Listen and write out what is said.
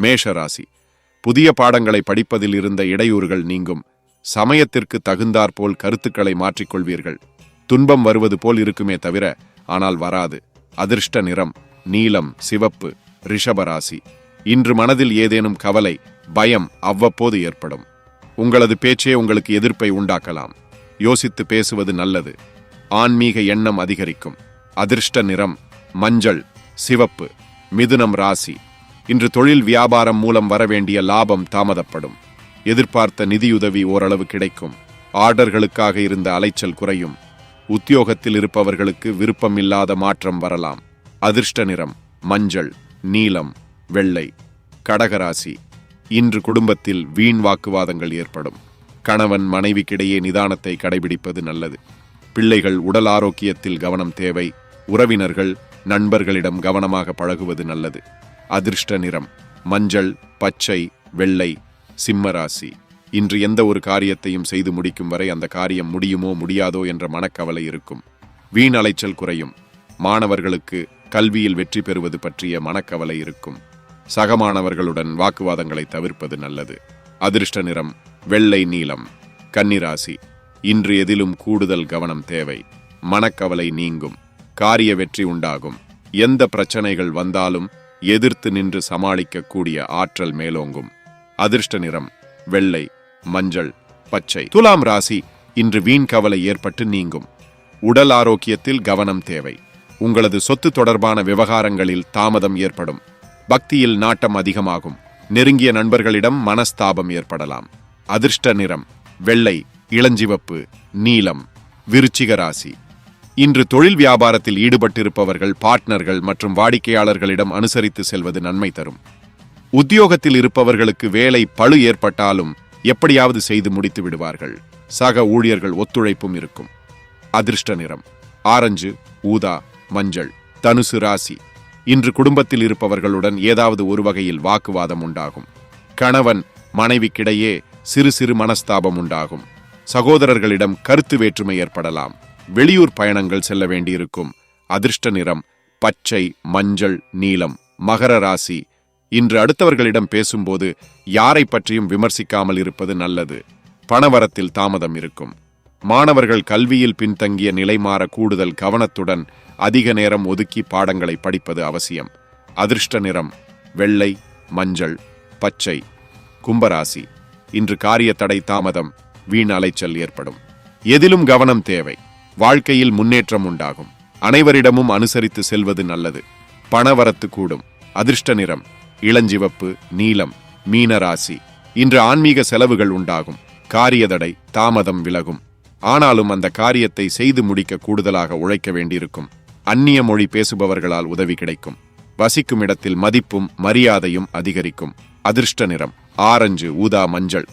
மேஷராசி. புதிய பாடங்களை படிப்பதில் இருந்த இடையூறுகள் நீங்கும். சமயத்திற்கு தகுந்தாற்போல் கருத்துக்களை மாற்றிக்கொள்வீர்கள். துன்பம் வருவது போல் இருக்குமே தவிர ஆனால் வராது. அதிர்ஷ்ட நிறம் நீலம் சிவப்பு ரிஷபராசி. இன்று மனதில் ஏதேனும் கவலை பயம் அவ்வப்போது ஏற்படும். உங்களது பேச்சே உங்களுக்கு எதிர்ப்பை உண்டாக்கலாம். யோசித்து பேசுவது நல்லது. ஆன்மீக எண்ணம் அதிகரிக்கும். அதிர்ஷ்ட நிறம் மஞ்சள் சிவப்பு மிதுனம் ராசி. இன்று தொழில் வியாபாரம் மூலம் வரவேண்டிய லாபம் தாமதப்படும். எதிர்பார்த்த நிதியுதவி ஓரளவு கிடைக்கும். ஆர்டர்களுக்காக இருந்த அலைச்சல் குறையும். உத்தியோகத்தில் இருப்பவர்களுக்கு விருப்பமில்லாத மாற்றம் வரலாம். அதிர்ஷ்ட நிறம் மஞ்சள் நீலம் வெள்ளை கடகராசி. இன்று குடும்பத்தில் வீண் வாக்குவாதங்கள் ஏற்படும். கணவன் மனைவிக்கிடையே நிதானத்தை கடைபிடிப்பது நல்லது. பிள்ளைகள் உடல் ஆரோக்கியத்தில் கவனம் தேவை. உறவினர்கள் நண்பர்களிடம் கவனமாக பழகுவது நல்லது. அதிர்ஷ்ட நிறம். மஞ்சள் பச்சை வெள்ளை சிம்மராசி. இன்று எந்த ஒரு காரியத்தையும் செய்து முடிக்கும் வரை அந்த காரியம் முடியுமோ முடியாதோ என்ற மனக்கவலை இருக்கும். வீண் அலைச்சல் குறையும். மாணவர்களுக்கு கல்வியில் வெற்றி பெறுவது பற்றிய மனக்கவலை இருக்கும். சக மாணவர்களுடன் வாக்குவாதங்களை தவிர்ப்பது நல்லது. அதிர்ஷ்ட நிறம் வெள்ளை நீலம். கன்னிராசி இன்று எதிலும் கூடுதல் கவனம் தேவை. மனக்கவலை நீங்கும். காரிய வெற்றி உண்டாகும். எந்த பிரச்சனைகள் வந்தாலும் எதிர்த்து நின்று சமாளிக்கக்கூடிய ஆற்றல் மேலோங்கும். அதிர்ஷ்ட நிறம் வெள்ளை மஞ்சள் பச்சை. துலாம் ராசி இன்று வீண் கவலை ஏற்பட்டு நீங்கும். உடல் ஆரோக்கியத்தில் கவனம் தேவை. உங்களது சொத்து தொடர்பான விவகாரங்களில் தாமதம் ஏற்படும். பக்தியில் நாட்டம் அதிகமாகும். நெருங்கிய நண்பர்களிடம் மனஸ்தாபம் ஏற்படலாம். அதிர்ஷ்ட நிறம் வெள்ளை இளஞ்சிவப்பு நீலம். விருச்சிக ராசி. இன்று தொழில் வியாபாரத்தில் ஈடுபட்டிருப்பவர்கள் பார்ட்னர்கள் மற்றும் வாடிக்கையாளர்களிடம் அனுசரித்து செல்வது நன்மை தரும். உத்தியோகத்தில் இருப்பவர்களுக்கு வேலை பழு ஏற்பட்டாலும் எப்படியாவது செய்து முடித்து விடுவார்கள். சக ஊழியர்கள் ஒத்துழைப்பும் இருக்கும். அதிர்ஷ்ட நிறம். ஆரஞ்சு ஊதா மஞ்சள் தனுசு ராசி. இன்று குடும்பத்தில் இருப்பவர்களுடன் ஏதாவது ஒரு வகையில் வாக்குவாதம் உண்டாகும். கணவன் மனைவிக்கிடையே சிறு சிறு மனஸ்தாபம் உண்டாகும். சகோதரர்களிடம் கருத்து வேற்றுமை ஏற்படலாம். வெளியூர் பயணங்கள் செல்ல வேண்டியிருக்கும். அதிர்ஷ்ட நிறம் பச்சை மஞ்சள் நீலம் மகர ராசி. இன்று அடுத்தவர்களிடம் பேசும்போது யாரை பற்றியும் விமர்சிக்காமல் இருப்பது நல்லது. பணவரத்தில் தாமதம் இருக்கும். மாணவர்கள் கல்வியில் பின்தங்கிய நிலை மாற கூடுதல் கவனத்துடன் அதிக நேரம் ஒதுக்கி பாடங்களை படிப்பது அவசியம். அதிர்ஷ்ட நிறம் வெள்ளை மஞ்சள் பச்சை. கும்பராசி. இன்று காரிய தடை தாமதம் வீண் அலைச்சல் ஏற்படும். எதிலும் கவனம் தேவை. வாழ்க்கையில் முன்னேற்றம் உண்டாகும். அனைவரிடமும் அனுசரித்து செல்வது நல்லது. பணவரத்து கூடும். அதிர்ஷ்ட நிறம். இளஞ்சிவப்பு நீலம் மீனராசி. இன்று ஆன்மீக செலவுகள் உண்டாகும். காரியதடை தாமதம் விலகும். ஆனாலும் அந்த காரியத்தை செய்து முடிக்க கூடுதலாக உழைக்க வேண்டியிருக்கும். அந்நிய மொழி பேசுபவர்களால் உதவி கிடைக்கும். வசிக்கும் இடத்தில் மதிப்பும் மரியாதையும் அதிகரிக்கும். அதிர்ஷ்ட நிறம். ஆரஞ்சு ஊதா மஞ்சள்.